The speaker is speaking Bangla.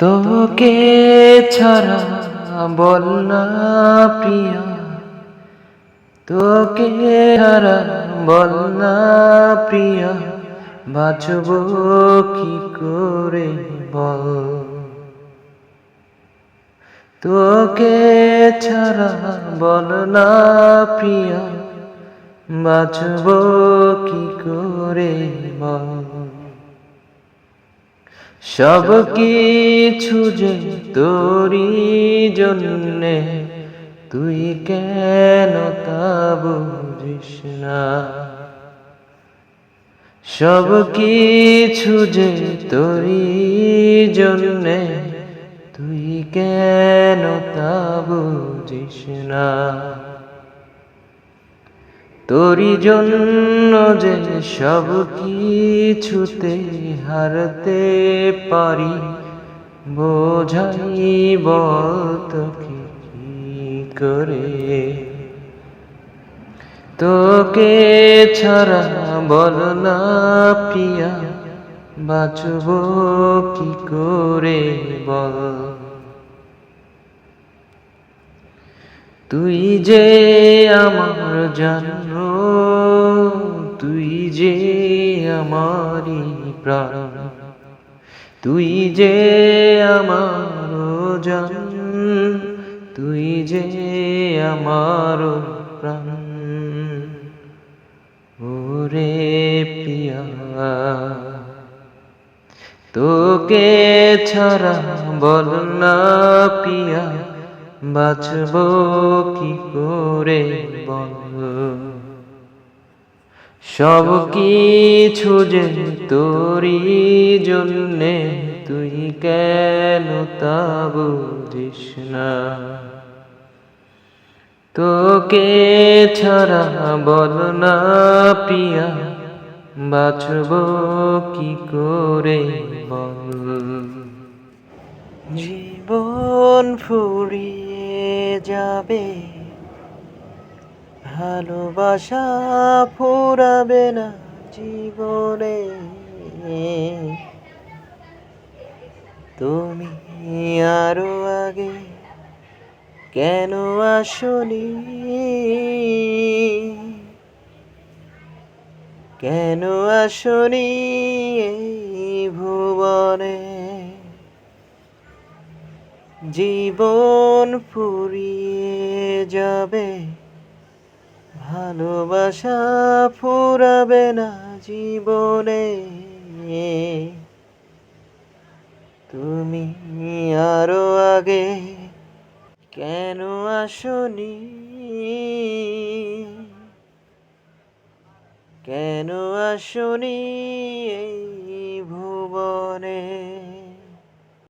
তোকে ছাড়া বল না প্রিয়া। তোকে ছাড়া বল না প্রিয়া। বাঁচব কি করে বল? তোকে ছাড়া বল না প্রিয়া। বাঁচব কি করে বল? সব কিছু যে তোরি জন্যে, তুই কেন তা বুঝিস না? সব কিছু যে তোরি জন্যে, তুই কেন তা বুঝিস না? তোরি জন্য যে সব কিছুতে হারতে পারি, বোঝাই বলতকে কি করে? তোকে ছাড়া বল না প্রিয়া বাঁচব কি করে বল? তুই যে আমার জন্ম তুই যে আমারি প্রাণ। তুই যে আমার জন। তুই যে আমার প্রাণ। ওরে পিয়া তোকে ছাড়া বল না পিয়া বাঁচব কি করে বল? সব কিছু যে তোরি জন্যে তুই কেন তা বুঝিস না। তোকে ছাড়া বল না প্রিয়া বাঁচব কি করে বল? জীবন ফুরিয়ে যাবে। ভালোবাসা ফুরাবে না জীবনে। তুমি আরও আগে কেন আসনি? কেন আসনি এই ভুবনে? জীবন ফুরিয়ে যাবে। ভালোবাসা ফুরাবে না জীবনে। তুমি আরও আগে কেন আসনি? কেন আসনি এই ভুবনে?